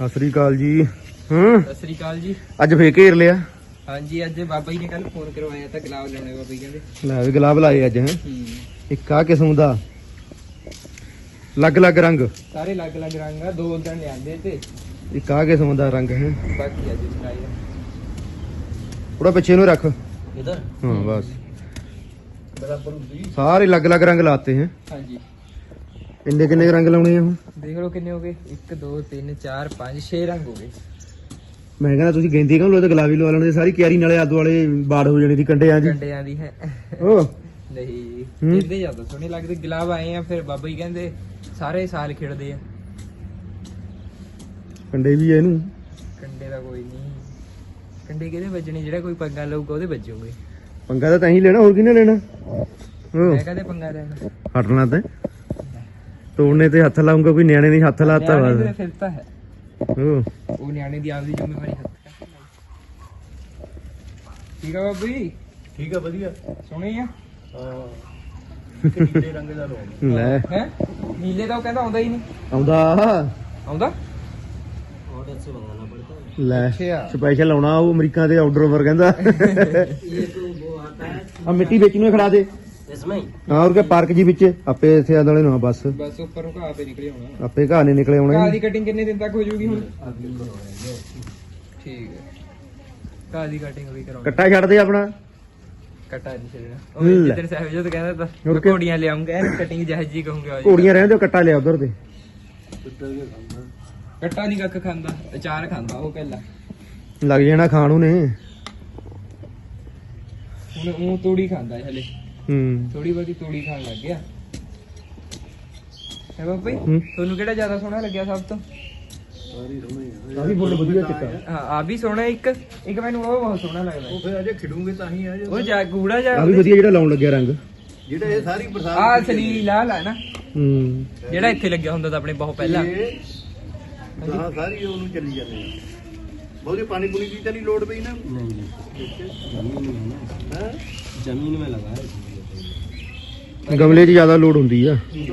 ਸਤਿ ਸ੍ਰੀ ਅਕਾਲ ਜੀ। ਹੂੰ? ਸਤਿ ਸ੍ਰੀ ਅਕਾਲ ਜੀ। ਅੱਜ ਫੇਰ ਘੇਰ ਲਿਆ? ਹਾਂਜੀ ਅੱਜ ਬਾਬਾ ਜੀ ਨੇ ਕੱਲ ਫੋਨ ਕਰਵਾਇਆ ਤਾਂ ਗੁਲਾਬ ਲਾਉਣੇ ਬਾਬਾ ਜੀ ਕਹਿੰਦੇ। ਲੈ ਵੀ ਗੁਲਾਬ ਲਾਏ ਅੱਜ ਹੈ? ਇੱਕ ਆ ਕਿਸਮ ਦਾ। ਅਲੱਗ-ਅਲੱਗ ਰੰਗ। ਸਾਰੇ ਅਲੱਗ ਅਲੱਗ ਰੰਗ ਆ ਦੋ ਦਿਨ ਲਿਆਂਦੇ ਤੇ। ਇੱਕ ਆ ਕਿਸਮ ਦਾ ਰੰਗ ਹੈ? ਬਾਕੀ ਅੱਜ ਚਲਾਈ ਥੋੜਾ ਪਿੱਛੇ ਨੂੰ ਰੱਖ। ਇਧਰ? ਹਾਂ ਬਸ। ਬਰਾਬਰ ਹੁੰਦੀ ਸਾਰੇ ਅਲੱਗ-ਅਲੱਗ ਰੰਗ ਲਾਤੇ ਹੈ? ਹਾਂਜੀ। ਕਿੰਨੇ ਕਿੰਨੇ ਰੰਗ ਲਾਉਣੇ ਆ ਹੁਣ? ਦੇਖ ਲਓ ਕਿੰਨੇ ਹੋ ਗਏ। 1 2 3 4 5 6 ਰੰਗ ਹੋ ਗਏ। ਮੈਂ ਕਹਿੰਦਾ ਤੁਸੀਂ ਗੈਂਦੀ ਕਿਉਂ ਲੋ ਤੇ ਗੁਲਾਬੀ ਲਵਾ ਲੈਣੇ ਸਾਰੀ ਕਿਆਰੀ ਨਾਲੇ ਆਦੂ ਵਾਲੇ ਬਾੜ ਹੋ ਜਾਣੀ ਦੀ ਕੰਡਿਆਂ ਜੀ ਕੰਡਿਆਂ ਦੀ ਹੈ। ਓ। ਨਹੀਂ। ਜਿੰਦੇ ਜ਼ਿਆਦਾ ਸੋਹਣੇ ਲੱਗਦੇ। ਗੁਲਾਬ ਆਏ ਆ ਫਿਰ ਬਾਬਾ ਜੀ ਕਹਿੰਦੇ ਸਾਰੇ ਸਾਲ ਖਿੜਦੇ ਆ। ਕੰਡੇ ਵੀ ਆ ਇਹਨੂੰ। ਕੰਡੇ ਦਾ ਕੋਈ ਨਹੀਂ। ਕੰਡੇ ਕਿਹਦੇ ਵੱਜਣੇ? ਜਿਹੜਾ ਕੋਈ ਪੰਗਾ ਲਊਗਾ ਉਹਦੇ ਵੱਜੂਗੇ। ਪੰਗਾ ਤਾਂ ਤਾਂ ਹੀ ਲੈਣਾ ਹੋਰ ਕਿਹਨੇ ਲੈਣਾ? ਮੈਂ ਕਹਦੇ ਪੰਗਾ ਲੈਣਾ? ਹਟਣਾ ਤੇ। ਤੋੜਨੇ ਤੇ ਹੱਥ ਲਾਉਂਗਾ ਕੋਈ ਨਿਆਣੇ ਨਹੀਂ ਹੱਥ ਲਾਤਾ ਨਿਆਣੇ ਦੇ ਬਸ ਸਿਰ ਤਾਂ ਹੈ। ਓ ਉਹ ਨਿਆਣੇ ਦੀ ਆਪਦੀ ਜ਼ਿੰਮੇਵਾਰੀ ਹੱਥ ਤੱਕ ਠੀਕ ਆ ਬਾਬੂ? ਜੀ ਠੀਕ ਆ ਵਧੀਆ। ਸੋਹਣੀ ਆ? ਹਾਂ। ਕਿੰਨੇ ਰੰਗ ਦਾ ਰੋਣ ਲੈ। ਹੈ? ਖੜਾ ਦੇ। इसमें ही ਹਾਂ ਔਰ ਕੇ ਪਾਰਕ ਜੀ ਵਿੱਚ ਆਪੇ ਇੱਥੇ ਆਦਲੇ ਨੂੰ ਆ ਬਸ ਬਸ ਉੱਪਰੋਂ ਘਾਹ ਤੇ ਨਿਕਲੇ ਹੋਣਾ ਆਪੇ ਘਾਹ ਨੇ ਨਿਕਲੇ ਘਾਹ ਆਉਣੇ ਦੀ ਕਟਿੰਗ ਕਿੰਨੇ ਦਿਨ ਤੱਕ ਹੋ ਜੂਗੀ ਹੁਣ ਠੀਕ ਹੈ ਘਾਹ ਦੀ ਕਟਿੰਗ ਵੀ ਕਰਾਉਣੀ ਕੱਟਾ ਛੱਡ ਦੇ ਆਪਣਾ ਕਟਾ ਨਹੀਂ ਛੱਡਣਾ ਉਹ ਲੈ। ਜਿੱਦਣ ਸਾਹਿਬ ਜੋਤ ਕਹਿੰਦਾ ਤਾਂ ਹੋਰ ਮੈਂ ਕੀ? ਘੋੜੀਆਂ ਲਿਆਉਂਗਾ ਐਨ ਕਟਿੰਗ ਜਹਜ ਜੀ ਕਹੂੰਗਾ ਉਹ ਜੀ। ਘੋੜੀਆਂ ਰਹਿੰਦੇ ਕੱਟਾ ਲਿਆ ਉਧਰ ਤੇ ਕੱਟਾ ਨਹੀਂ ਕੱਖ ਖਾਂਦਾ ਅਚਾਰ ਖਾਂਦਾ ਉਹ ਪਹਿਲਾਂ ਲੱਗ ਜਾਣਾ ਖਾਣ ਨੂੰ ਨੇ ਹੁਣ ਉਹ ਤੂੜੀ ਖਾਂਦਾ ਹੈ ਹਲੇ ਥੋੜੀ ਬਹੁਤੀ ਤੂੜੀ ਖਾਣ ਲੱਗ ਗਿਆ। ਹੈ ਬਾਪੂ ਤੁਹਾਨੂੰ ਕਿਹੜਾ ਜ਼ਿਆਦਾ ਸੋਹਣਾ ਲੱਗਿਆ ਸਭ ਤੋਂ? ਸਾਰੀ ਸੋਹਣੀ ਆ। ਕਾਫੀ ਫੁੱਲ ਵਧੀਆ ਚਿੱਟਾ ਹਾਂ ਆ ਵੀ ਸੋਹਣਾ ਇੱਕ ਇੱਕ ਮੈਨੂੰ ਉਹ ਬਹੁਤ ਸੋਹਣਾ ਲੱਗਦਾ। ਉਹ ਫਿਰ ਅਜੇ ਖਿਡੂਗੇ ਤਾਂ ਹੀ ਆ ਜੇ ਉਹ ਜਾ ਗੂੜਾ ਜਾ ਕਾਫੀ ਵਧੀਆ ਜਿਹੜਾ ਲਾਉਣ ਲੱਗਿਆ ਰੰਗ। ਜਿਹੜਾ ਇਹ ਸਾਰੀ ਬਰਸਾਤ ਆ ਅਸਲੀ ਲਾਲ ਆ ਨਾ। ਹੂੰ। ਜਿਹੜਾ ਇੱਥੇ ਲੱਗਿਆ ਹੁੰਦਾ ਤਾਂ ਆਪਣੇ ਬਹੁਤ ਪਹਿਲਾਂ। ਹਾਂ ਸਾਰੀ ਉਹਨੂੰ ਚੱਲੀ ਜਾਂਦੇ ਆ। ਬਹੁਤੇ ਪਾਣੀ ਪੂਣੀ ਦੀ ਤਾਂ ਨਹੀਂ ਲੋੜ ਪਈ ਨਾ। ਨਹੀਂ ਜ਼ਮੀਨ ਹੈ ਨਾ। ਹੈ? ਜ਼ਮੀਨ ਮੈਂ ਲਗਾਇਆ ਗਮਲੇ 'ਚ ਜ਼ਿਆਦਾ ਲੋਡ ਹੁੰਦੀ ਆ। ਹੁਣ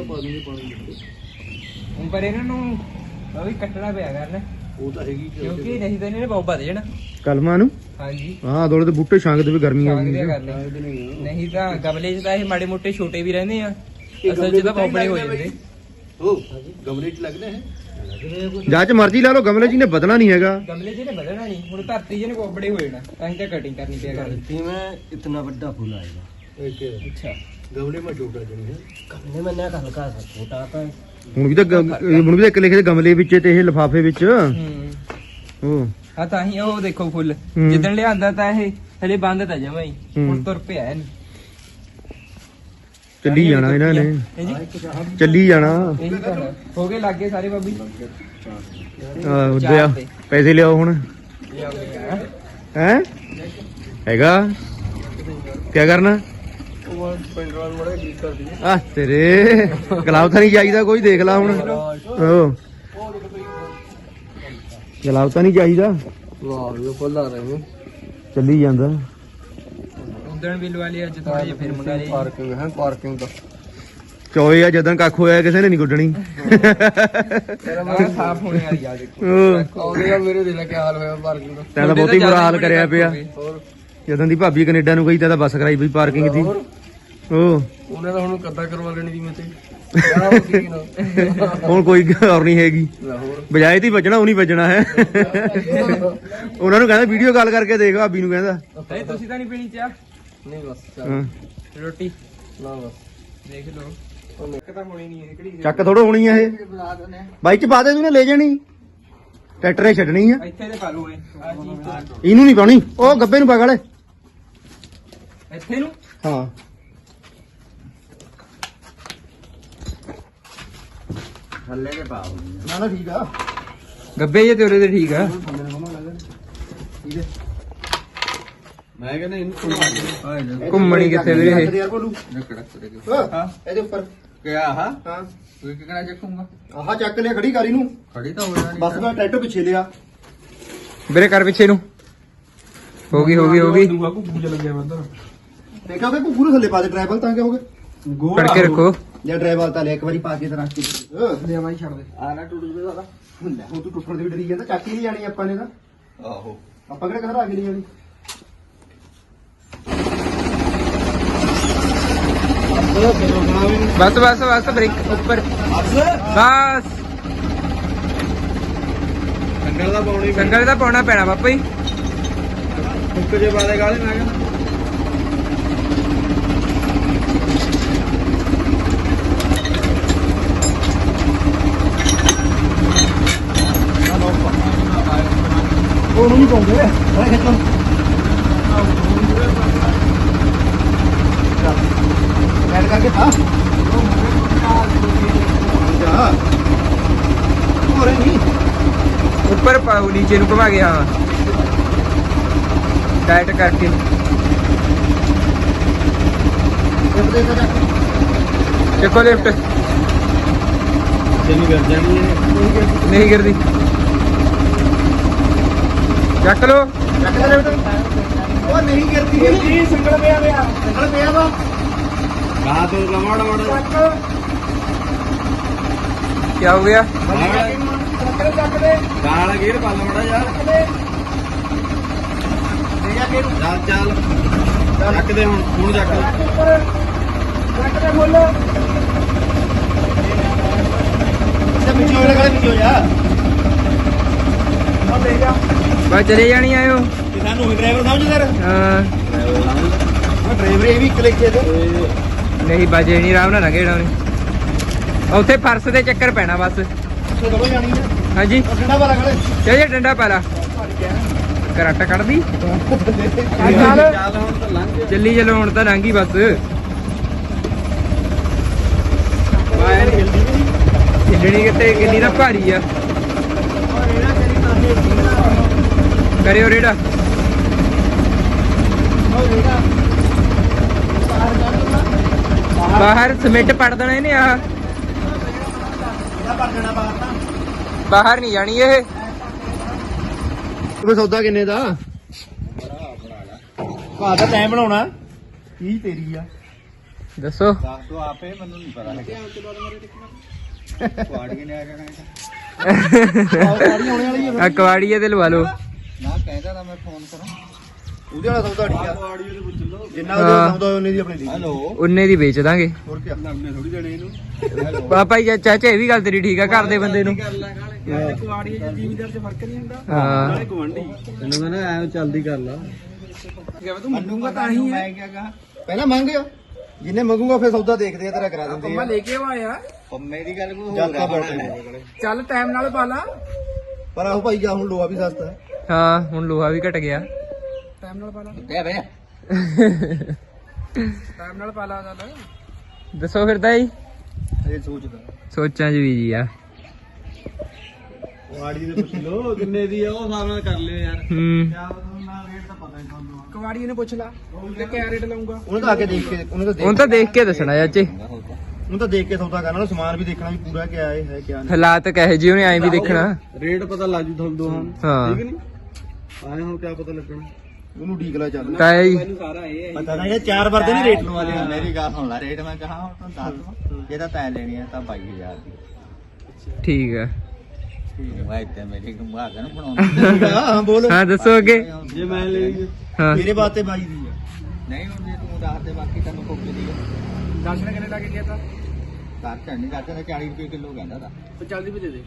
ਨੂੰ ਵੀ ਹਾਂਜੀ। ਹਾਂ ਥੋੜੇ ਤੇ ਬੂਟੇ ਛਾਂਗਦੇ ਵੀ ਗਰਮੀ ਆਉਂਦੀ ਨਹੀਂ ਤਾਂ ਗਮਲੇ 'ਚ ਤਾਂ ਇਹ ਮਾੜੇ ਮੋਟੇ ਛੋਟੇ ਵੀ ਰਹਿੰਦੇ ਆ। ਅਸਲ 'ਚ ਤਾਂ ਬੌਂਬੜੇ ਹੋ ਜਾਂਦੇ। ਉਹ ਗਮਲੇ 'ਚ ਲੱਗਦੇ ਹੈ ਜਾਚ ਮਰਜ਼ੀ ਲਾ ਲਓ ਗਮਲੇ ਨਹੀਂ ਹੈਗਾ। ਗਮਲੇ ਜੀ ਨੇ ਬਦਲਣਾ ਨਹੀਂ। ਹੁਣ ਧਰਤੀ ਜੀ ਨੇ ਕੋਬੜੇ ਹੋ ਜਾਣਾ। ਤਾਂ ਤਾਂ ਕਟਿੰਗ ਕਰਨੀ ਪਿਆ ਕਰਦੀ ਮੈਂ ਇਤਨਾ ਵੱਡਾ ਫੁੱਲ ਆਏਗਾ। एक ਅੱਛਾ गमले में छोटा जमी है गमले में ना हल्का सा छोटा आता है ਹੁਣ ਵੀ ਤਾਂ ਗ- ਹੁਣ ਵੀ ਤਾਂ ਇੱਕ ਲਿਖੇ ਗਮਲੇ ਵਿੱਚ ਤੇ ਇਹ ਲਿਫਾਫੇ ਵਿੱਚ ਹੂੰ ਉਹ ਆ ਤਾਂ ਹੀ ਉਹ ਦੇਖੋ ਫੁੱਲ ਹੂੰ। ਜਿੱਦਣ ਲਿਆਂਦਾ ਤਾਂ ਇਹ ਹਲੇ ਬੰਦ ਤਾਂ ਜਮਾ ਹੀ ਹੂੰ। ਹੁਣ ਤੁਰ ਪਿਆ ਇਹਨੂੰ ਚੱਲੀ ਜਾਣਾ ਇਹਨਾਂ ਨੇ ਹਾਂਜੀ ਚੱਲੀ ਜਾਣਾ ਇਹੀ ਤਾਂ ਹੈ। ਹੋ ਗਏ ਲੱਗੇ ਸਾਰੇ ਬਾਬੀ ਆਹ, ਦਿਆ ਪੈਸੇ ਲਿਆਓ ਹੁਣ ਹੈ ਹੈਗਾ ਕੀ ਕਰਨਾ ਆ ਤੇਰੇ ਗਲਾਵ ਤਾਂ ਨਹੀਂ ਚਾਹੀਦਾ ਕੋਈ ਦੇਖ ਲਾ ਹੁਣ। ਹੋ ਗਲਾਵ ਤਾਂ ਨਹੀਂ ਚਾਹੀਦਾ ਵਾਹ ਚੱਲੀ ਜਾਂਦਾ। ਚੋਏ ਆ ਜਦੋਂ ਕੱਖ ਹੋਇਆ ਕਿਸੇ ਨੇ ਨਹੀਂ ਗੁੱਡਣੀ। ਤੇਰਾ ਮੇਰਾ ਸਾਫ਼ ਹੋਣੇ ਵਾਲੀ ਆ ਦੇਖੋ। ਆਉਂਦੇ ਮੇਰੇ ਦਿਲ ਦਾ ਹਾਲ ਹੋਇਆ ਪਾਰਕਿੰਗ ਦਾ। ਤੈਨੂੰ ਬਹੁਤੀ ਬੁਰਾ ਹਾਲ ਕਰਿਆ ਪਿਆ। ਜਦੋਂ ਦੀ ਭਾਬੀ ਕੈਨੇਡਾ ਨੂੰ ਗਈ ਤੇ ਬਸ ਕਰਾਈ ਬਈ ਪਾਰਕਿੰਗ ਦੀ। ਉਹਨੇ ਹੁਣ ਕੱਦਾ ਕਰਵਾ ਲੈਣੀ ਦੀ ਮੇਤੇ ਯਾਰ ਉਹ ਕੀ ਨਾ। ਹੁਣ ਕੋਈ ਹੋਰ ਨਹੀਂ ਹੈਗੀ। ਲਾਹੌਰ ਬਜਾਏ ਤੀ ਵੱਜਣਾ ਉਹ ਨਹੀਂ ਵੱਜਣਾ ਹੈ। ਉਹਨਾਂ ਨੂੰ ਕਹਿੰਦਾ ਵੀਡੀਓ ਕਾਲ ਕਰਕੇ ਦੇਖ ਭਾਬੀ ਨੂੰ ਕਹਿੰਦਾ। ਨਹੀਂ ਤੁਸੀਂ ਤਾਂ ਨਹੀਂ ਪੀਣੀ ਚਾਹ? ਨਹੀਂ ਬਸ ਚੱਲ। ਹਾਂ। ਰੋਟੀ? ਨਾ ਬਸ। ਦੇਖ ਲਓ। ਇੱਕ ਤਾਂ ਹੋਣੀ ਨਹੀਂ ਇਹ ਕਿਹੜੀ ਚੱਕ ਥੋੜੋ ਹੋਣੀ ਆ ਇਹ। ਬਾਈ ਚ ਪਾ ਦੇ ਤੂੰ ਲੈ ਜਾਣੀ। ਟਰੈਕਟਰ ਨੇ ਛੱਡਣੀ ਆ। ਇੱਥੇ ਤੇ ਪਾ ਚੀਜ਼ ਇਹਨੂੰ ਨਹੀਂ ਪਾਉਣੀ। ਉਹ ਗੱਬੇ ਨੂੰ ਪਾ ਗਾਲੇ ਇੱਥੇ ਨੂੰ? ਹਾਂ। ਥੱਲੇ ਕੇ ਪਾਓ ਨਾ ਨਾ ਠੀਕ ਆ। ਗੱਬੇ ਜੇ ਤੇ ਉਰੇ ਤੇ ਠੀਕ ਆ। ਮੈਂ ਕਹਿੰਦਾ ਇਹਨੂੰ ਘੁਮਾ ਦੇ। ਘੁੰਮਣੀ ਕਿੱਥੇ ਵੀਰੇ? ਇਹ ਯਾਰ ਹਾਂ ਇਹਦੇ ਉੱਪਰ। ਕਿਆ ਹਾਂ? ਹਾਂ। ਤੂੰ ਕਿਹੜਾ ਚੱਕੂਗਾ? ਆਹ ਚੱਕ ਲਿਆ ਖੜੀ ਕਰੀ ਨੂੰ ਖੜੀ ਤਾਂ ਹੋ ਜਾਣੀ ਬਸ ਦਾ ਟਰੈਕਟਰ ਪਿੱਛੇ ਲਿਆ। ਵੀਰੇ ਕਰ ਪਿੱਛੇ ਨੂੰ। ਹੋ ਗਈ ਹੋ ਗਈ ਹੋ ਗਈ। ਦੂਆ ਘੁੱਗੂ ਚ ਲੱਗਿਆ ਬੰਦਾ ਦੇਖਿਆ ਕਿ ਪੂਰੇ ਥੱਲੇ ਪਾ ਦੇ ਡਰਾਈਵਰ ਤਾਂ ਕਿਆ ਹੋ ਗਿਆ? ਗੋਲ ਕੇ ਰੱਖੋ। ਜਾਂ ਡਰਾਈਵਰ ਤਾਂ ਲੈ ਇੱਕ ਵਾਰੀ ਪਾ ਕੇ ਤਾਂ ਰੱਖ ਕੇ ਲੈ ਬਾਈ ਛੱਡ ਦੇ। ਆ ਨਾ ਟੁੱਟ ਜੂਗਾ ਸਾਡਾ ਲੈ ਹੁਣ ਤੂੰ ਟੁੱਟਣ ਦੀ ਵੀ ਡਰੀ ਜਾਂਦਾ ਚੱਕ ਹੀ ਨਹੀਂ ਜਾਣੀ ਆਪਾਂ ਨੇ ਤਾਂ। ਆਹੋ। ਆਪਾਂ ਕਿਹੜਾ ਘਰ ਆ ਕੇ ਨਹੀਂ ਜਾਣੀ? ਬਸ ਬਸ ਬਸ ਬ੍ਰੇਕ ਉੱਪਰ। ਬਸ। ਸੰਗਲ ਦਾ ਪਾਉਣੀ ਸੰਗਲ ਦਾ ਪਾਉਣਾ ਪੈਣਾ ਬਾਪਾ ਜੀ। ਫੁੱਕ ਜੇ ਬਾਦੇ ਗਾਲੇ ਮੈਂ ਕਹਿੰਦਾ। ਉਹ ਨਹੀਂ ਪਾਉਂਦੇ ਉਹ ਖੇਤੋਂ ਬੈਠ ਕਰਕੇ ਥਾ ਜਾ ਹੋਰੇ ਨਹੀਂ। ਉੱਪਰ ਪਾਉ ਨੀਚੇ ਨੂੰ ਘੁਮਾ ਗਿਆ ਟਾਈਟ ਕਰਕੇ। ਇਹ ਦੇ ਜਾ ਚੱਕੋ। ਲਿਫਟ। ਤੈਨੂੰ ਕਰ ਜਾਣੀ ਹੈ। ਨਹੀਂ ਗਿਰਦੀ। ਚੱਕ ਲੋ ਚੱਕ ਲੈ ਬੇਟਾ ਉਹ ਨਹੀਂ ਗਿਰਦੀ। ਗਿਰਦੀ ਸੰਗਲ ਪਿਆ ਪਿਆ? ਸੰਗਲ ਪਿਆ ਵਾ। ਕਹਾ ਤੋਂ ਲਮਾੜਾ ਮਾੜਾ ਕੀ ਹੋ ਗਿਆ? ਚੱਕ ਲੈ ਚੱਕ ਲੈ ਗਾਲ ਗੇਰ ਪਾ ਲਮਾੜਾ ਯਾਰ ਦੇ। ਜਾ ਕੇ ਚੱਲ ਚੱਲ। ਚੱਕ ਦੇ ਹੁਣ ਹੁਣ ਚੱਕ ਚੱਕ ਦੇ ਬੋਲੋ ਤੇ ਪਿੱਛੇ ਹੋਇਆ ਕਰੇ ਪਿੱਛੇ ਹੋਇਆ ਆ ਦੇ ਜਾ। ਬਸ ਚਲੇ ਜਾਣੀ ਆਇਓ ਕਿ ਸਾਨੂੰ ਡਰਾਈਵਰ ਸਮਝਦਾ ਹਾਂ। ਮੈਂ ਡਰਾਈਵਰ ਇਹ ਵੀ ਇੱਕ ਲਿਖੇ ਤੇ। ਨਹੀਂ ਬਾਜੇ ਨਹੀਂ ਆਰਾਮ ਨਾਲ ਲੰਘੇਣਾ ਉਹਨੇ। ਉੱਥੇ ਫਰਸ਼ ਦੇ ਚੱਕਰ ਪੈਣਾ ਬਸ। ਦਬੋ ਜਾਣੀ ਹੈ। ਹਾਂਜੀ। ਉਹ ਡੰਡਾ ਵਾਲਾ ਖੜੇ। ਤੇ ਜੇ ਡੰਡਾ ਪਾ ਲਾ ਕਰਾਟਾ ਕੱਢਦੀ। ਚੱਲ ਹੁਣ ਤਾਂ ਲੰਘ ਚੱਲੀ ਚਲੋ ਹੁਣ ਤਾਂ ਲੰਘੀ ਬਸ। ਹਿੱਲਣੀ ਕਿਤੇ ਕਿੰਨੀ ਦਾ ਭਾਰੀ ਆ। ਔਰ ਇਹਨਾਂ ਤੇਰੀ ਤਾਂ ਇਹ ਕਰਿਓ ਰੇੜਾ ਬਾਹਰ ਸਿਮੈਂਟ ਪੜ ਦੇਣਾ ਇਹਨੇ ਆ ਬਾਹਰ ਨਹੀਂ ਜਾਣੀ ਇਹ। ਉਹ ਸੌਦਾ ਕਿੰਨੇ ਦਾ? ਭਾ ਦਾ ਟਾਈਮ ਬਣਾਉਣਾ। ਕੀ ਤੇਰੀ ਆ? ਦੱਸੋ। ਦੱਸ ਦੋ ਆਪੇ ਮੈਨੂੰ ਨਹੀਂ ਪਤਾ ਲੱਗਿਆ ਕੁਆੜੀਏ ਨੇ ਆ ਜਾਣਾ ਇਹ ਗਾੜੀ ਆਉਣੇ ਵਾਲੀ ਆ ਆ ਕਵਾੜੀਏ ਤੇ ਲਵਾ ਲਓ। ਨਾ ਕਹਿੰਦਾ ਤਾਂ ਮੈਂ ਫੋਨ ਕਰਾਂ। ਉਹਦੇ ਵਾਲਾ ਸੌਦਾ ਠੀਕ ਆ। ਜਿੰਨਾ ਹਾਂ। ਉਹਦੇ ਸੌਦਾ ਉਹਨੇ ਦੀ ਆਪਣੀ ਦੀ ਹੈਲੋ। ਉਨੇ ਦੀ ਵੇਚ ਦਾਂਗੇ। ਹੋਰ ਕੀ ਨਰਮੇ ਥੋੜੀ ਦੇਣੇ ਇਹਨੂੰ। ਪਾਪਾ ਜੀ ਚਾਚਾ ਇਹ ਵੀ ਗੱਲ ਤੇਰੀ ਠੀਕ ਆ ਘਰ ਦੇ ਬੰਦੇ ਨੂੰ। ਕੁਆੜੀ ਜਾਂ ਜ਼ਿਮੀਦਾਰ ਚ ਫ਼ਰਕ ਨਹੀਂ ਹੁੰਦਾ। ਹਾਂ। ਗਵੰਡੀ ਤੈਨੂੰ ਕਹਿੰਦਾ ਐ ਚੱਲਦੀ ਕਰ ਲਾ। ਤੂੰ ਮੰਨੂਗਾ ਤਾਂ ਹੀ ਮੈਂ ਕਿਹਾ ਕਹਾ? ਪਹਿਲਾਂ ਮੰਗਿਓ ਜਿੰਨੇ ਮੰਗੂਗਾ ਫਿਰ ਸੌਦਾ ਦੇਖਦੇ ਆ ਤੇਰਾ ਕਰਾ ਦਿੰਦੇ ਆ। ਲੈ ਕੇ ਆਇਆ ਪੰਮੇ ਦੀ ਗੱਲ ਕੋਈ ਜਦ ਹੋਰ ਤਾਂ ਆ। ਬੈਠੇ ਚੱਲ ਟਾਈਮ ਨਾਲ ਪਾ ਲਾ। ਪਰ ਆਹੋ ਭਾਈ ਜਾ ਹੁਣ ਲੋਹਾ ਵੀ ਸਸਤਾ ਹੈ। ਹਾਂ ਹੁਣ ਲੋਹਾ ਵੀ ਘਟ ਗਿਆ। ਟਾਈਮ ਨਾਲ ਪਾ ਲਾ। ਬੈ ਬੈ ਟਾਈਮ ਨਾਲ ਪਾ ਲਾ ਚੱਲ। ਦੱਸੋ ਫਿਰਦਾ ਜੀ ਇਹ ਸੋਚਦਾ। ਸੋਚਾਂ ਚ ਵੀ ਜੀ ਆ। ਕੁਆੜੀ ਦੇ ਪੁੱਛ ਲੋ ਕਿੰਨੇ ਦੀ ਆ ਉਹ ਹਿਸਾਬ ਨਾਲ ਕਰ ਲਿਓ ਯਾਰ। ਹੂੰ। ਕਵਾੜੀ ਨੂੰ ਪੁੱਛ ਲਾ ਤੇ ਕਿਆ ਰੇਟ ਲਾਉਂਗਾ ਉਹਨੇ ਤਾਂ ਆ ਕੇ ਦੇਖ ਕੇ ਉਹਨੇ ਤਾਂ ਹੁਣ ਦੇਖ ਤਾਂ ਦੇਖ ਕੇ ਦੱਸਣਾ ਚਾਚੇ ਉਹਨੂੰ ਤਾਂ ਦੇਖ ਕੇ ਸੌਦਾ ਕਰਨਾ ਉਹਨੇ ਸਮਾਨ ਵੀ ਦੇਖਣਾ ਵੀ ਪੂਰਾ ਕਿਆ ਹੈ ਹੈ ਕਿਆ ਨਹੀਂ। ਹਾਲਾਤ ਕਹੇ ਜੀ ਉਹਨੇ ਐਂ ਵੀ ਦੇਖਣਾ। ਰੇਟ ਪਤਾ ਲੱਗ ਜੂ ਤੁਹਾਨੂੰ ਦੋਹਾਂ ਨੂੰ। ਹਾਂ। ਨਹੀਂ ਆਏ ਹੁਣ ਕਿਆ ਪਤਾ ਲੱਗਣਾ। ਉਹਨੂੰ ਢੀਕਲਾ ਚੱਲ। ਤਾਇਆ ਜੀ ਸਾਰਾ ਇਹ ਪਤਾ ਨਾ ਇਹ ਚਾਰ ਵਾਰ ਤੇ ਨਹੀਂ ਰੇਟ ਲਵਾ ਲਿਆ। ਮੇਰੀ ਗੱਲ ਸੁਣ ਲੈ ਰੇਟ ਮੈਂ ਕਹਾ ਹੁਣ ਤਾਂ ਦੱਸ ਦਵਾਂ। ਜੇ ਤਾਂ ਤੈਂ ਲੈਣੀ ਹੈ ਤਾਂ 22000 ਦੀ। ਠੀਕ ਆ। ਮੈਂ ਇੱਥੇ ਮੇਰੀ ਗੁੰਮਾ ਕੇ ਨਾ ਬਣਾਉਂਦਾ। ਹਾਂ ਬੋਲ। ਹਾਂ ਦੱਸੋ ਅੱਗੇ। ਜੇ ਮੈਂ ਲਈ। ਹਾਂ। ਮੇਰੇ ਵਾਸਤੇ ਬਾਈ ਦੀ ਨਹੀਂ ਹੁਣ ਜੇ ਤੂੰ ਦੱਸ ਦੇ ਬਾਕੀ ਤੈਨੂੰ ਕੋਕੇ ਦੀ ਦਰਸ਼ਨ ਕਿੰਨੇ ਲੱਗ ਗਿਆ ਤਾਂ। ਦੱਸ ਨਹੀਂ ਦੱਸ ਤੇ 40 ਰੁਪਏ ਕਿਲੋ ਕਹਿੰਦਾ ਤਾਂ। ਤੇ ਜਲਦੀ ਵੀ ਦੇ ਦੇ।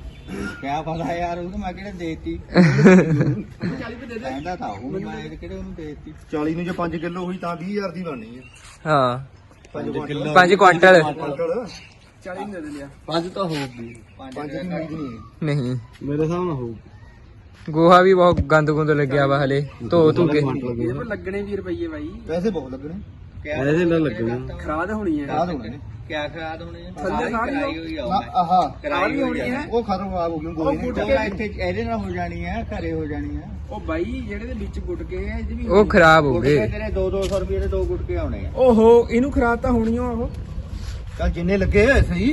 ਕਿਆ ਪਤਾ ਯਾਰ ਉਹਨੂੰ ਮੈਂ ਕਿਹੜੇ ਦੇਤੀ? 40 ਵੀ ਦੇ ਦੇ। ਕਹਿੰਦਾ ਤਾਂ ਉਹ ਮੈਂ ਕਿਹੜੇ ਉਹਨੂੰ ਦੇਤੀ? 40 ਨੂੰ ਜੇ 5 ਕਿਲੋ ਹੋਈ ਤਾਂ 20000 ਦੀ ਬਣਨੀ ਹੈ। ਹਾਂ 5 ਕਿਲੋ ਪੰਜ ਕੁਆਂਟਲ। ਕੁਆਂਟਲ। 40 ਨਹੀਂ ਦੇ ਦਿੰਦੇ ਆ ਪੰਜ ਤਾਂ ਹੋਊਗੀ ਪੰਜ ਪੰਜ ਦੀ ਉਮੀਦ ਨਹੀਂ ਹੈ। ਨਹੀਂ। ਮੇਰੇ ਹਿਸਾਬ ਨਾਲ ਹੋਊਗੀ ਗੋਹਾ ਵੀ ਬਹੁਤ ਗੰਦ ਗੁੰਦ ਲੱਗਿਆ ਵਾ ਹਲੇ। ਧੋ ਧੂ ਕੇ। ਲੱਗਣੇ 20 ਰੁਪਏ ਬਾਈ। ਪੈਸੇ ਬਹੁਤ ਲੱਗਣੇ। ਕਿਆ ਪੈਸੇ ਨਾ ਲੱਗਣੇ ਖਰਾਦ ਹੋਣੀ ਹੈ ਖਾਦ ਹੋਣੇ। ਨੇ ਕਿਆ ਖਰਾਦ ਹੋਣੀ ਹੈ ਥੱਲੇ ਸਾਰੀ ਕਰਾਈ ਹੋਈ ਆ ਨਾ, ਉਹਨੇ। ਆਹਾ ਕਰਾਈ ਹੋਈ ਹੈ। ਉਹ ਖਤਮ ਆ ਹੋ ਗਈ ਗੋਲੀ ਉਹ ਨਹੀਂ ਉਹ ਤਾਂ ਇੱਥੇ ਇਹਦੇ ਨਾਲ ਹੋ ਜਾਣੀ ਹੈ ਘਰੇ ਹੋ ਜਾਣੀ ਹੈ ਉਹ ਬਾਈ ਜਿਹੜੇ ਦੇ ਵਿੱਚ ਗੁੱਟ ਕੇ ਆ ਇਹਦੇ ਵੀ ਉਹ ਖਰਾਬ ਹੋ ਗੁਟਕੇ ਗਏ। ਤੇਰੇ 2-200 ਰੁਪਏ ਦੇ ਦੋ ਗੁਟਕੇ ਆਉਣੇ ਆ। ਓਹੋ ਇਹਨੂੰ ਖਰਾਦ ਤਾਂ ਹੋਣੀ ਓ ਉਹ। ਚੱਲ ਜਿੰਨੇ ਲੱਗੇ ਸਹੀ।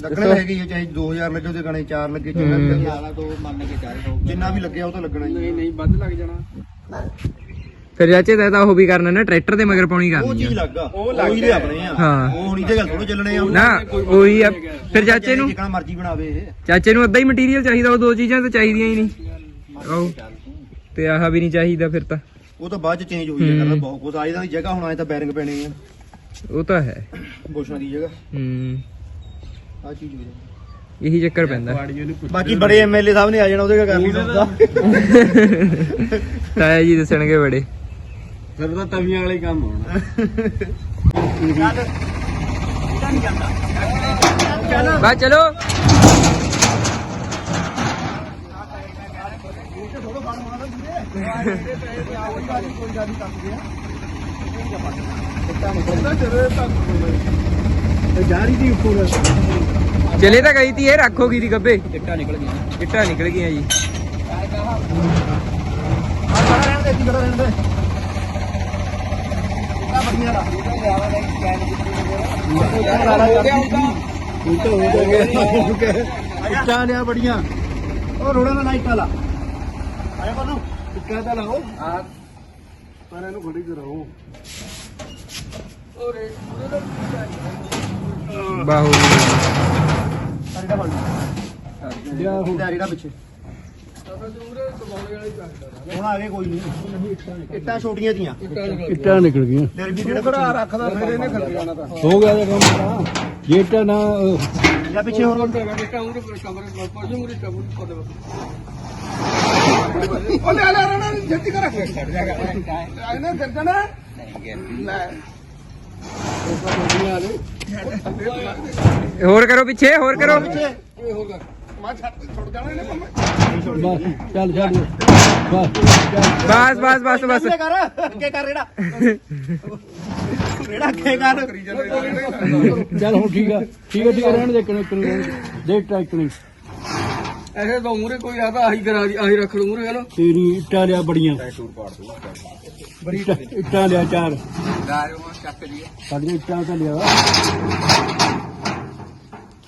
ਲੱਗਣੇ ਦੱਸੋ। ਹੈਗੇ ਹੀ ਆ, ਚਾਹੇ 2000 ਲੱਗੇ ਉਹਦੇ ਗਣੇ 4 ਲੱਗੇ ਜਿੰਨਾ ਵੀ ਹੂੰ। ਲੱਗਿਆ ਜ਼ਿਆਦਾ ਦੋ ਮੰਨ ਕੇ ਚੱਲ ਦੋ ਜਿੰਨਾ ਵੀ ਲੱਗਿਆ ਉਹ ਤਾਂ ਲੱਗਣਾ ਹੀ ਨਹੀਂ। ਨਹੀਂ ਵੱਧ ਲੱਗ ਜਾਣਾ। ਫਿਰ ਚਾਚੇ ਦਾ ਤਾਂ ਉਹ ਵੀ ਕਰਨਾ ਨਾ ਟਰੈਕਟਰ ਦੇ ਮਗਰ ਪਾਉਣੀ ਉਹ ਕਰਨੀ ਚੀਜ਼ ਆ। ਲੱਗਾ ਉਹ ਹੀ ਆਪਣੇ ਆ। ਹਾਂ। ਉਹ ਹੁਣ ਇਹਦੇ ਗੱਲ ਥੋੜੋ ਚੱਲਣੇ ਆ। ਨਾ ਉਹੀ ਆ। ਫਿਰ ਚਾਚੇ ਨੂੰ ਜਿੱਕਣਾ ਮਰਜ਼ੀ ਬਣਾਵੇ ਇਹ। ਚਾਚੇ ਨੂੰ ਅੱਧਾ ਹੀ ਮਟੀਰੀਅਲ ਚਾਹੀਦਾ ਉਹ ਦੋ ਚੀਜ਼ਾਂ ਤਾਂ ਚਾਹੀਦੀਆਂ ਹੀ ਨਹੀਂ। ਆਹੋ ਤੇ ਆਹ ਵੀ ਨਹੀਂ ਚਾਹੀਦਾ ਫਿਰ ਤਾਂ। ਉਹ ਤਾਂ ਬਾਅਦ ਚ ਚੇਂਜ ਹੋਈ ਹੈ ਕਰਦਾ ਬਹੁਤ ਕੁਝ ਆਇਦਾਂ ਦੀ ਜਗ੍ਹਾ ਹੁਣ ਆਏ ਤਾਂ ਬੈਰਿੰਗ ਪੈਣੇ ਆ। ਉਹ ਤਾਂ ਹੈ। ਬੋਸ਼ਾਂ ਦੀ ਜਗ੍ਹਾ। ਹੂੰ। ਆ ਚੀਜ਼ ਹੋ ਜਾਂਦੀ। ਇਹੀ ਚੱਕਰ ਪੈਂਦਾ। ਬਾਕੀ ਬੜੇ ਐਮਐਲਏ ਸਾਹਿਬ ਨੇ ਆ ਜਾਣਾ ਉਹਦੇ ਕਾ ਕਰ ਲਈ ਤਾਇਆ ਜੀ ਦੱਸਣਗੇ ਬੜੇ। ਫਿਰ ਤਾਂ ਤਵੀਆਂ ਵਾਲੇ ਕੰਮ ਹੋਣਾ ਬਾ ਚਲੋ। ਚਲੇ ਤਾਂ ਗਈ ਤੀ ਇਹ ਰੱਖੋਗੀ ਦੀ ਗੱਬੇ। ਇੱਟਾਂ ਨਿਕਲ ਗਈਆਂ ਇੱਟਾਂ ਨਿਕਲ ਗਈਆਂ ਜੀ। ਆ ਖੜਾ ਰਹਿਣ ਦੇ ਇੱਥੇ ਰਹਿਣ ਦੇ। ਆ ਬੜੀਆਂ ਦਾ ਇੱਟਾਂ ਲਿਆ ਬੜੀਆਂ ਉਹ ਰੋੜਾ ਦਾ ਨਾ ਇੱਟਾਂ ਲਾ। ਆਇਆ ਕੋਨੂੰ ਇੱਟਾਂ ਤਾਂ ਲਾਓ ਪਰ ਇਹਨੂੰ ਖੜੀ ਕਰਾਓ ਬਾਹੂ ਸਾਡਾ ਬਣ ਹੁਣ ਜਿਹੜਾ ਪਿੱਛੇ। ਹੁਣ ਆ ਗਏ ਕੋਈ ਨਹੀਂ। ਇੱਟਾਂ ਛੋਟੀਆਂ ਦੀਆਂ ਇੱਟਾਂ ਨਿਕਲ ਗਈਆਂ। ਫਿਰ ਵੀ ਜਿਹੜਾ ਪਿੱਛੇ ਰੱਖਦਾ ਫਿਰ ਇਹਨੇ ਖੱਲ ਜਾਣਾ ਤਾਂ। ਹੋ ਗਿਆ ਜੇ ਕੰਮ ਤਾਂ। ਜੇ ਇੱਟਾਂ ਨਾ ਜਾਂ ਪਿੱਛੇ ਹੋਰ ਇੱਟਾਂ ਉਹਦੇ ਕੋਲ ਕਮਰੇ ਪਹੁੰਚੇ ਮੁਰੇ ਕਬੂਲ ਕੋਲ ਉਹ ਲੈ ਲੈ ਰਣਾ ਜੱਤੀ ਕਰ। ਛੱਡ ਜਾਗਾ ਇਹਨੇ ਫਿਰ ਜਾਣਾ ਲੈ। ਹੋਰ ਕਰੋ ਪਿੱਛੇ ਹੋਰ ਕਰੋ। ਇਹ ਹੋਗਾ ਮੈਂ ਛੱਡ ਛੁੱਟ ਜਾਣਾ ਇਹਨੇ ਪੰਮੇ ਚੱਲ ਛੱਡ ਬਸ ਬਸ ਬਸ ਬਸ ਅੱਗੇ ਕਰ ਅੱਗੇ ਕਰ ਰੇੜਾ। ਰੇੜਾ ਅੱਗੇ ਕਰ। ਚੱਲ ਹੁਣ ਠੀਕ ਆ। ਠੀਕ ਆ ਠੀਕ ਆ ਰਹਿਣ ਦੇ ਕਣਕ ਨੂੰ ਰਹਿਣ ਦੇ। ਦੇਖ ਟਰੈਕ ਨਹੀਂ ਐਸੇ ਤਾਂ ਮੂਰੇ ਕੋਈ ਆਦਾ ਆਹੀ ਕਰਾ ਦੀ ਆਹੀ ਰੱਖ ਲੂ ਮੂਰੇ ਹਲੋ ਤੇਰੀ ਇੱਟਾਂ ਲਿਆ ਬੜੀਆਂ। ਇੱਟਾਂ- ਇੱਟਾਂ ਲਿਆ ਚਾਰ। ਸਾਡੀਆਂ ਇੱਟਾਂ ਤਾਂ ਲਿਆ।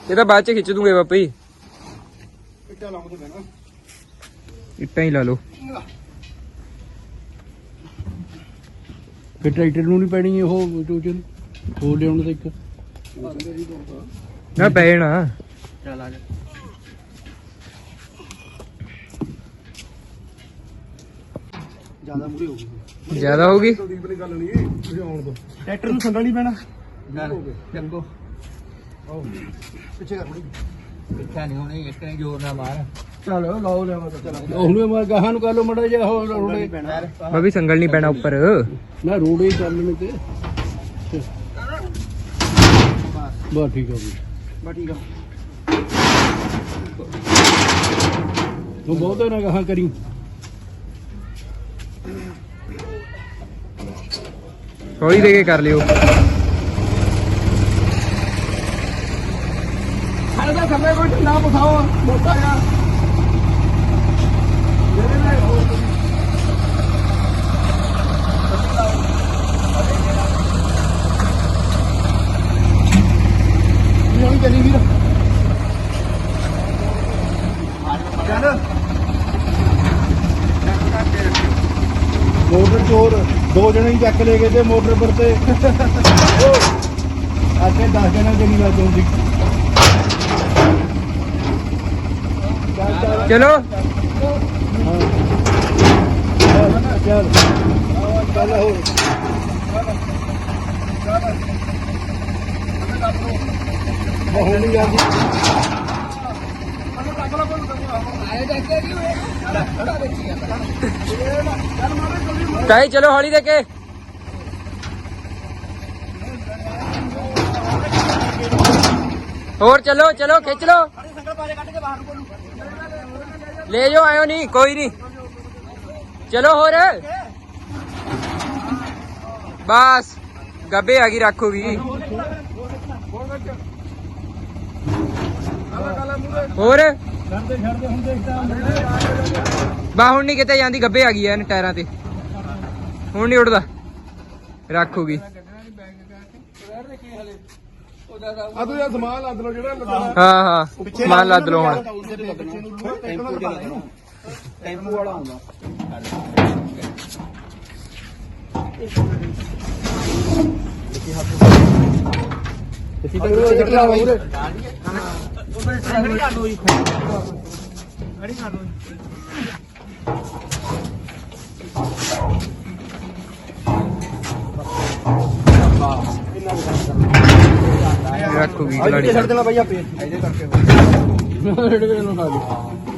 ਇਹ ਤਾਂ ਬਾਅਦ ਚ ਖਿੱਚ ਦੂੰਗੇ ਬਾਪੀ। ਇੱਟਾਂ ਹੀ ਲਾ ਲਓ। ਫਿਰ ਟਰੈਕਟਰ ਨੂੰ ਨਹੀਂ ਪੈਣੀ ਉਹ ਟੋਚਨ ਹੋ ਲਿਆਉਣ ਦਾ ਇੱਕ। ਨਾ ਪੈਣਾ ਜ਼ਿਆਦਾ ਮੂਰੇ ਹੋ ਗਈ। ਜ਼ਿਆਦਾ ਹੋਗੀ ਟਰੈਕਟਰ ਨੂੰ ਸੰਗਲ ਨਹੀਂ ਪੈਣਾ ਚੱਕੋ ਪਿੱਛੇ ਕਰ ਥੋੜੀ ਇੱਛਾ ਨਹੀਂ ਹੋਣੀ ਇਸ ਤਰ੍ਹਾਂ ਜ਼ੋਰ ਨਾ ਮਾਰ। ਚਲ ਲਾਓ ਤਾਂ ਚਲ ਉਹਨੂੰ ਮੈਂ ਗਾਹਾਂ ਨੂੰ ਕਰ ਲਓ ਮੜਾ ਜਿਹਾ ਹੋਰ ਰੋੜੇ। ਪੈਣਾ। ਬਾਬੀ ਸੰਗਲ ਨਹੀਂ ਪੈਣਾ ਉੱਪਰ। ਨਾ ਰੋੜੇ ਹੀ ਚੱਲਣੇ ਤੇ। ਬਸ ਠੀਕ ਆ ਜੀ। ਬਾ ਠੀਕ ਆ। ਤੂੰ ਬਹੁਤਾ ਨਾ ਗਾਹਾਂ ਕਰੀ। ਹੌਲੀ ਦੇ ਕੇ ਕਰ ਲਿਓ। ਸਾਡੇ ਦਾ ਥੱਲੇ ਕੋਈ? ਢਿੱਲਾ ਪਸਾਓ ਮੋਟਾ ਜਿਹਾ। ਨਹੀਂ ਚੱਲੀ ਵੀਰ। ਚੱਲ। ਮੋਟਰ ਚੋਰ ਦੋ ਜਣੇ ਹੀ ਚੱਕ ਲੈ ਗਏ ਤੇ ਮੋਟਰ ਪਰ ਤੇ। ਅੱਗੇ 10 ਜਣੇ ਜਣੀ ਗੱਲ ਹੁੰਦੀ ਚੱਲ ਚੱਲ ਚਲੋ ਚੱਲ ਚੱਲ ਹੋ ਬਹੁਤ ਨਹੀਂ ਜਾਂਦੀ ਤਾਈ ਚਲੋ ਹੌਲੀ ਦੇ ਕੇ ਹੋਰ ਚਲੋ ਚਲੋ ਖਿੱਚ ਲੋ ਸੰਗਲ ਪਾਰੇ ਕੱਢ ਕੇ ਬਾਹਰ ਨੂੰ ਕੋਲ ਲੈ ਜਾਓ, ਆਇਓ ਨਹੀਂ, ਕੋਈ ਨਹੀਂ। ਚਲੋ ਹੋਰ। ਬਸ, ਗੱਬੇ ਆ ਗਈ, ਰੱਖੋਗੀ। ਹੋਰ? ਛੱਡਦੇ ਹੁਣ ਦੇਖਦਾ ਬਾ ਹੁਣ ਨਹੀਂ ਕਿਤੇ ਜਾਂਦੀ, ਗੱਬੇ ਆ ਗਈ ਐ ਟਾਇਰਾਂ ਤੇ। ਹੁਣ ਨਹੀਂ ਉੱਡਦਾ। ਰੱਖੂਗੀ। ਆ ਤੂੰ ਇਹ ਸਮਾਨ ਲੱਦ ਲਓ ਜਿਹੜਾ ਲੱਦਣਾ ਹਾਂ ਹਾਂ। ਸਮਾਨ ਲੱਦ ਲਓ ਹੁਣ। ਟੈਂਪੂ ਵਾਲਾ ਟੈਂਪੂ ਵਾਲਾ ਆਉਂਦਾ ਤੁਸੀਂ ਤਾਂ ਉਹ ਜਿਹੜਾ ਉਹ ਟ੍ਰੈਂਡ ਕਰ ਲਓ ਜੀ ਅੜੀ ਕਰ ਲਓ ਜੀ ਇਹਨਾਂ ਦਾ ਰੱਖੂਗੀ ਖਿਲਾੜੀ ਛੱਡ ਦੇਣਾ ਬਾਈ ਆਪੇ। ਇਹਦੇ ਕਰਕੇ ਰੇਡ ਖਾ ਦੇ